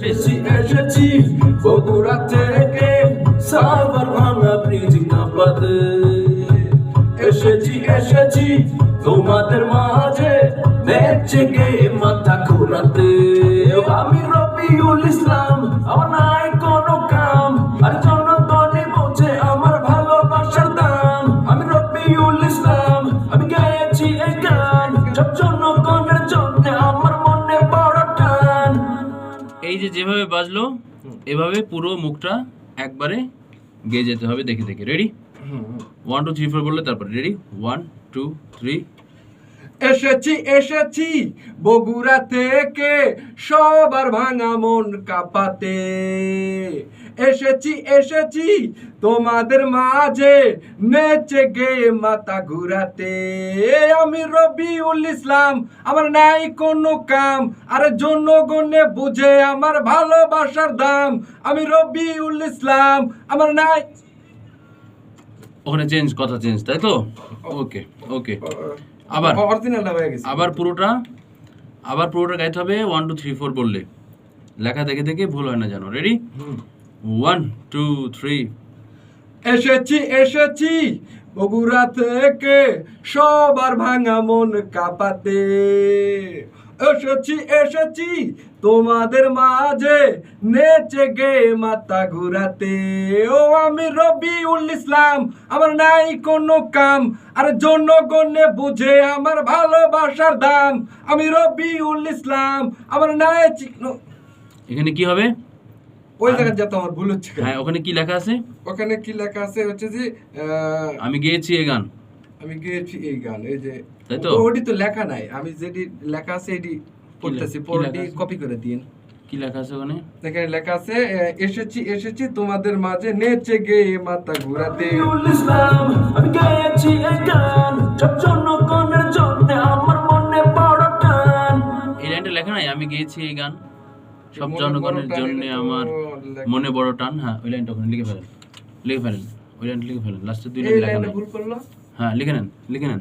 এসেছি এসেছি বগুড়া থেকে সাভার ভাঙা ব্রিজ কাঁপাতে। এসেছি এসেছি তোমাদের মাঝে নেচে গে এই যে যেভাবে বাজলো এভাবে পুরো মুখটা একবারে গেয়ে যেতে হবে দেখে দেখে। Ready one two three four বললে তারপরে। রেডি ওয়ান টু থ্রি এসেছি এসেছি। বগুড়া থেকে সবার ভাঙা মন কাঁপাতে। এসেছি এসেছি তোমাদের মাঝে নেচে গে মাথা ঘুরাতে। আমি রবিউল ইসলাম আমার নাই কোনো কাম আরে জনগণে বুঝে আমার ভালোবাসার দাম। আমি রবিউল ইসলাম আমার নাই ওখানে চেঞ্জ কথা চেঞ্জ তাই তো? ওকে ওকে আবার অরিজিনালটা হয়ে গেছে। আবার পুরোটা আবার পুরোটা গাইতে হবে ওয়ান টু থ্রি ফোর বললে। লেখা দেখে দেখে ভুল হয় না জানো। রেডি ওয়ান টু থ্রি এসেছি এসেছি! বগুড়া থেকে সবার ভাঙা মন কাঁপাতে। এসেছি এসেছি, তোমাদের মাঝে নেচে গে মাথা ঘুরাতে। ও আমি রবিউল ইসলাম, আমার নাই কোনো কাম, আর জনগণে বুঝে আমার ভালোবাসার দাম। আমি রবিউল ইসলাম, আমার নাই এখানে কি হবে? ওই জায়গায় যত আমার ভুল হচ্ছে হ্যাঁ ওখানে কি লেখা আছে? ওখানে কি লেখা আছে হচ্ছে যে আমি গেয়েছি এ গান। আমি গেয়েছি এই গান এই যে তাই তো? ওটি তো লেখা নাই। আমি যেটি লেখা আছে এটি পড়তেছি। পড়টি কপি করে দিন। কি লেখা আছে ওখানে? এখানে লেখা আছে এসেছি এসেছি তোমাদের মাঝে নেচে গে মাথা ঘুরাতে। আমি গেয়েছি এই গান। সব জনগণের জন্য আমার মনে বড় টান। এই লাইনটা লেখা নাই? আমি গেয়েছি এই গান। সব জনগণের জন্য আমার মনে বড় টান হ্যাঁ ওই লাইনটা ওখানে লিখে ফেলেন। লিখে ফেলেন ওই লাইনটা লিখে ফেলেন লাস্টের দুই লাইন লেখা হ্যাঁ লিখে নেন লিখে নেন।